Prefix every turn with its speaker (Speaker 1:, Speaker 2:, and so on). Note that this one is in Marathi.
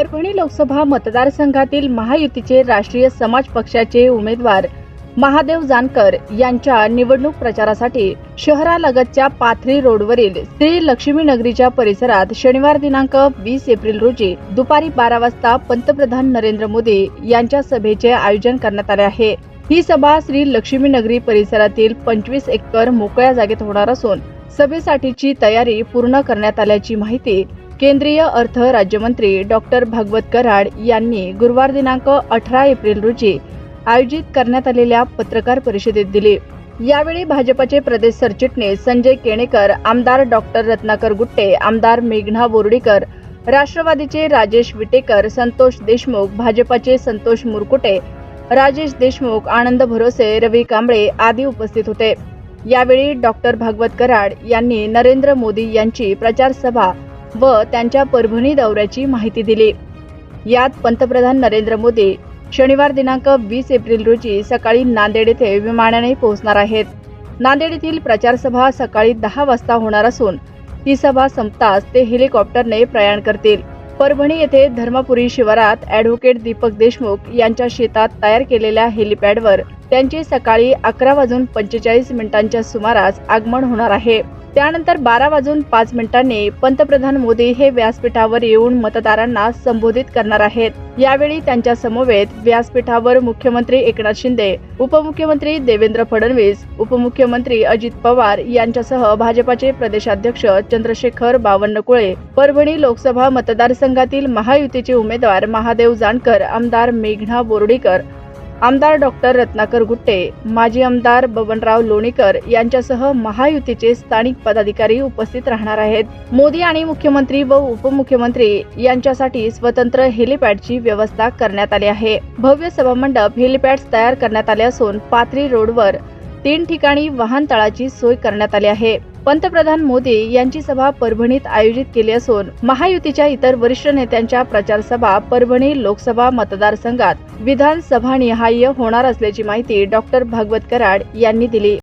Speaker 1: परभणी लोकसभा मतदारसंघातील महायुतीचे राष्ट्रीय समाज पक्षाचे उमेदवार महादेव जानकर यांच्या निवडणूक प्रचारासाठी शहरालगतच्या पाथरी रोडवरील श्री लक्ष्मी नगरीच्या परिसरात शनिवार दिनांक वीस एप्रिल रोजी दुपारी बारा वाजता पंतप्रधान नरेंद्र मोदी यांच्या सभेचे आयोजन करण्यात आले आहे. ही सभा श्री लक्ष्मी नगरी परिसरातील पंचवीस एकर मोकळ्या जागेत होणार असून सभेसाठीची तयारी पूर्ण करण्यात आल्याची माहिती केंद्रीय अर्थ राज्यमंत्री डॉक्टर भागवत कराड यांनी गुरुवार दिनांक अठरा एप्रिल रोजी आयोजित करण्यात आलेल्या पत्रकार परिषदेत दिली. यावेळी भाजपचे प्रदेश सरचिटणीस संजय केणेकर आमदार डॉक्टर रत्नाकर गुट्टे आमदार मेघना बोर्डीकर राष्ट्रवादीचे राजेश विटेकर संतोष देशमुख भाजपाचे संतोष मुरकुटे राजेश देशमुख आनंद भरोसे रवी कांबळे आदी उपस्थित होते. यावेळी डॉक्टर भागवत कराड यांनी नरेंद्र मोदी यांची प्रचार सभा व त्यांच्या परभणी दौऱ्याची माहिती दिली. यात पंतप्रधान नरेंद्र मोदी शनिवार दिनांक वीस एप्रिल रोजी सकाळी नांदेड येथे विमानाने पोहोचणार आहेत. नांदेड येथील प्रचारसभा सकाळी दहा वाजता होणार असून ती सभा संपताच ते हेलिकॉप्टरने प्रयाण करतील. परभणी येथे धर्मपुरी शिवारात ॲडव्होकेट दीपक देशमुख यांच्या शेतात तयार केलेल्या हेलिपॅडवर त्यांचे सकाळी अकरा वाजून पंचेचाळीस मिनिटांच्या सुमारास आगमन होणार आहे. त्यानंतर बारा वाजून पाच मिनिटांनी पंतप्रधान मोदी हे व्यासपीठावर येऊन मतदारांना संबोधित करणार आहेत. यावेळी त्यांच्या समवेत व्यासपीठावर मुख्यमंत्री एकनाथ शिंदे उपमुख्यमंत्री देवेंद्र फडणवीस उपमुख्यमंत्री अजित पवार यांच्यासह भाजपाचे प्रदेशाध्यक्ष चंद्रशेखर बावनकुळे परभणी लोकसभा मतदारसंघातील महायुतीचे उमेदवार महादेव जानकर आमदार मेघना बोर्डीकर आमदार डॉक्टर रत्नाकर गुट्टे माजी आमदार बबनराव लोणीकर यांच्यासह महायुतीचे स्थानिक पदाधिकारी उपस्थित राहणार आहेत. मोदी आणि मुख्यमंत्री व उपमुख्यमंत्री यांच्यासाठी स्वतंत्र हेलिपॅडची व्यवस्था करण्यात आली आहे. भव्य सभामंडप हेलिपॅड्स तयार करण्यात आले असून पाथरी रोडवर तीन ठिकाणी वाहनतळाची सोय करण्यात आली आहे. पंतप्रधान मोदी यांची सभा परभणीत आयोजित केली असून महायुतीच्या इतर वरिष्ठ नेत्यांच्या प्रचार सभा परभणी लोकसभा मतदारसंघात विधानसभा निहाय होणार असल्याची माहिती डॉक्टर भागवत कराड यांनी दिली.